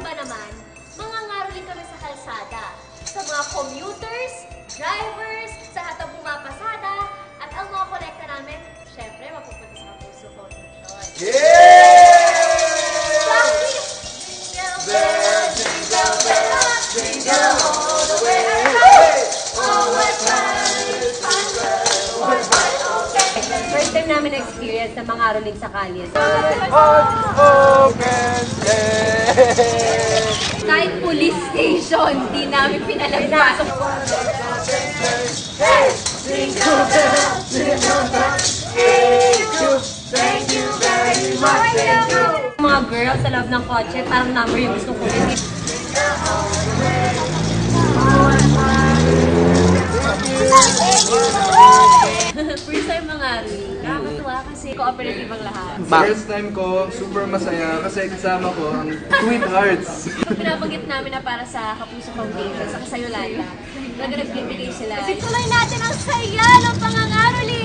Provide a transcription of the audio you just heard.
iba naman, mga ngaroling kami sa kalsada. Sa mga commuters, drivers, sa lahat ng pumapasada, at ang mga kolekta namin, syempre, mapupunta sa Kapuso Foundation. Bakit? Jingle bells, jingle bells, jingle all the way. Oh, what fun it is, fun girl, what fun, okay. First time namin na-experience na mga aroling sa kalye. Unspoken day. Kahit police station, di namin pinalagpas. Thank you very much. Thank you. Mga girls sa loob ng kotse, parang number yung gusto ko. Mga aroling. Nakakatuwa kasi cooperative ang lahat. First time ko, super masaya kasi kasama ko ang Twin Hearts. Pinabanggit namin na para sa Kapuso Foundation, sa Kasayolanda. Talaga nagbibigay sila. Tuloy natin ang saya ng pangangaroling